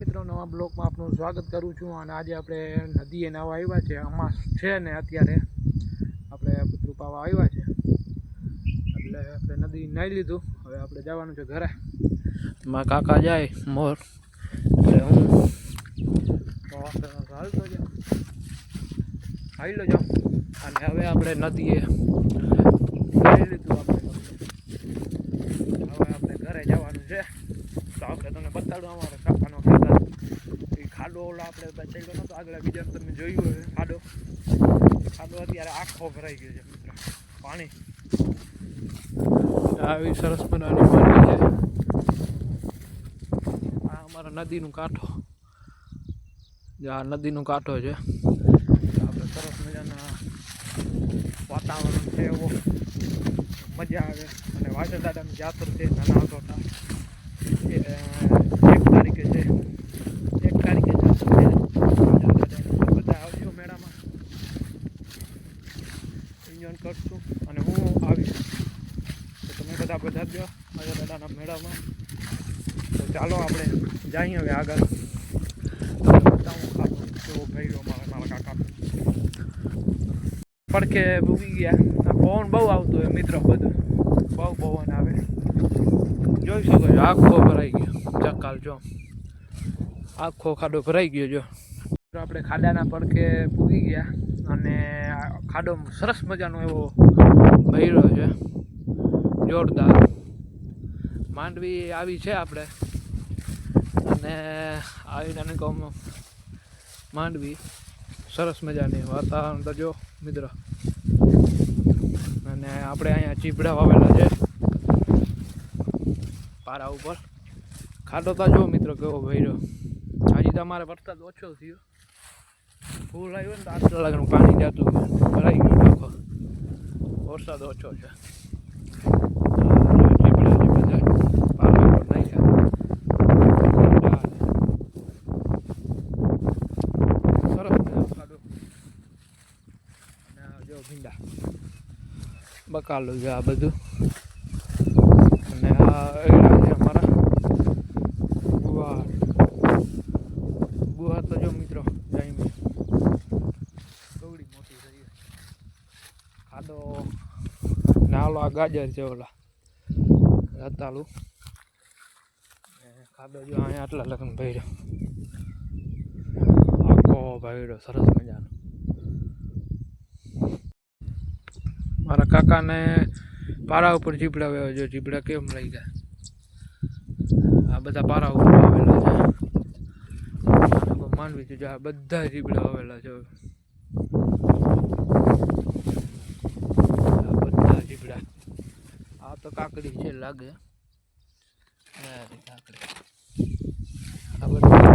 મિત્રો, નવા બ્લોકમાં આપનું સ્વાગત કરું છું અને આજે આપણે નદીએ નાવા આવ્યા છે. અમાસ છે ને અત્યારે આપણે પુતરું પાવા આવ્યા છે. એટલે આપણે નદી નાહી લીધું. હવે આપણે જવાનું છે ઘરે. મારા કાકા જાય મોર. એટલે હું હાલતો જાઉં. હાલો જાઉં. અને હવે આપણે નદીએ નાહી લીધું આપણે. હવે આપણે ઘરે જવાનું છે. તો આપણે તમને બતાડું અમારા કાકાનો ખેતર એ ખાડો ઓલા આપણે બચાવ્યો નતો આગલા બીજા તમે જોયું હોય ખાડો. ખાડો અત્યારે આખો ભરાઈ ગયો છે મિત્રો. પાણી. આવી સરસ મજાની પાણી છે. આ અમારા નદીનું કાંઠો. જે આ નદીનું કાંઠો છે. આપણે સરસ મજાના વાતાવરણ છે એવો. મજા આવે. અને વાસણ દાદાની જાતર છે નાના હતો. હતા એ એક તારીખે છે એક તારીખે જાતર છે વાસણ દાદાની. બધા આવજો મેળામાં એન્જોય કરશું અને હું આવીશ. તો તમે બધા બધા જ વાસણ દાદાના મેળામાં. તો ચાલો આપણે જઈએ હવે આગળ. તમને બતાવું ખાતો કેવો મારા મારા કાકા. પડખે ભૂગી ગયા. પવન બહુ આવતો હોય મિત્રો બધું. બહુ પવન આવે. જોઈ શકો છો, આખો ભરાઈ ગયો. ચકાલ જો. આખો ખાડો ભરાઈ ગયો જો. આપણે ખાડાના પડખે ભૂગી ગયા. અને ખાડો સરસ મજાનો એવો ભૈરો છે. જોરદાર. માંડવી આવી છે આપણે. અને આવી નાની કોમ માંડવી. સરસ મજાની વાતાવરણ તો જો, મિત્ર. અને આપણે અહીંયા ચીપડા વાવેલા છે. પારા ઉપર. ખાડો તો જો, મિત્રો, કેવો ભર્યો. હજી તમારે વરસાદ ઓછો થયો. ફૂલ આવ્યો ને તો આટલા લાગનું પાણી જતું ભરાઈ ગયું આખો. વરસાદ ઓછો છે. બકાલું છે આ બધું. અને આ એડા છે અમારા ગુવાર ગુવાર તો જો મિત્રો જામી કવડી મોટી થઈ છે. ખાડો નાલો આ ગાજર છે ઓલા રતાળું ખાડો જો અહીંયા આટલા લગ્ન ભર્યો આખો ભર્યો સરસ મજાનો મારા કાકાને પારા ઉપર જીબડા વાવ્યા જો જીબડા કેમ લઈ ગયા આ બધા પારા ઉપર આવેલા છે માનવી જો આ બધા જીબડા આવેલા છે કાકડી છે લાગે. કાકડી આ બધું